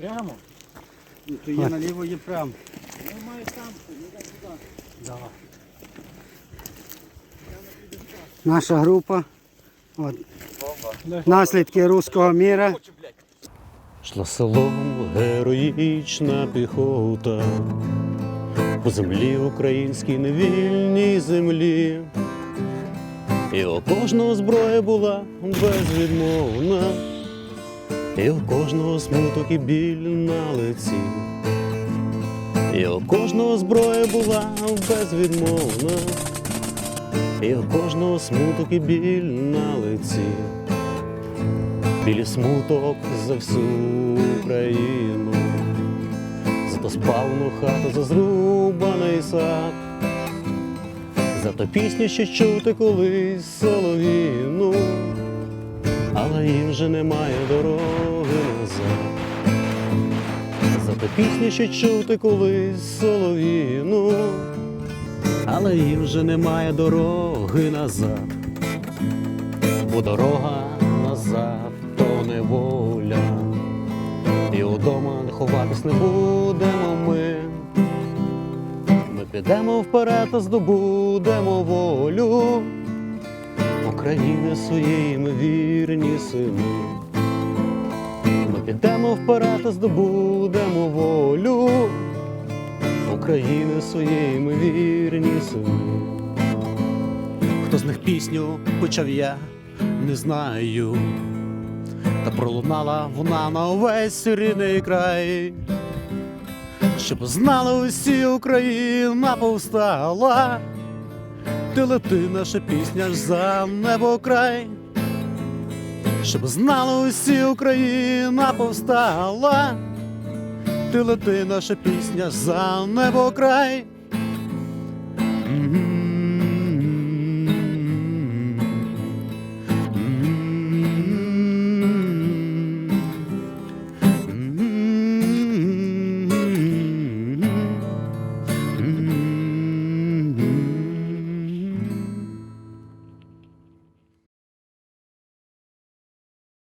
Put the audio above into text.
Прямо? Ну, то є наліво, є прямо. Я маю там, йдемо туди. Да. Наша група. От. Наслідки руського міра. Шла селом героїчна піхота, по землі українській невільній землі. І у кожного зброя була безвідмовна, і у кожного смуток і біль на лиці. І у кожного зброя була безвідмовна, і у кожного смуток і біль на лиці. Білі смуток за всю Україну, за то спавну хату, за зрубаний сад, за то пісню, що чути колись соловіну, але їм же немає дороги назад. За то пісню, що чути колись соловіну, але їм же немає дороги назад бо дорога назад то неволя, і удома ховатись не будемо ми. Ми підемо вперед та здобудемо волю України своєї ми вірні сини. Ми підемо вперед та здобудемо волю України своєї вірні сини. Хто з них пісню почав я, не знаю. Та пролунала вона на увесь рідний край. Щоб знали усі Україна повстала, ти лети наша пісня ж за небо край, щоб знала усі Україна повстала, ти лети наша пісня за небо край.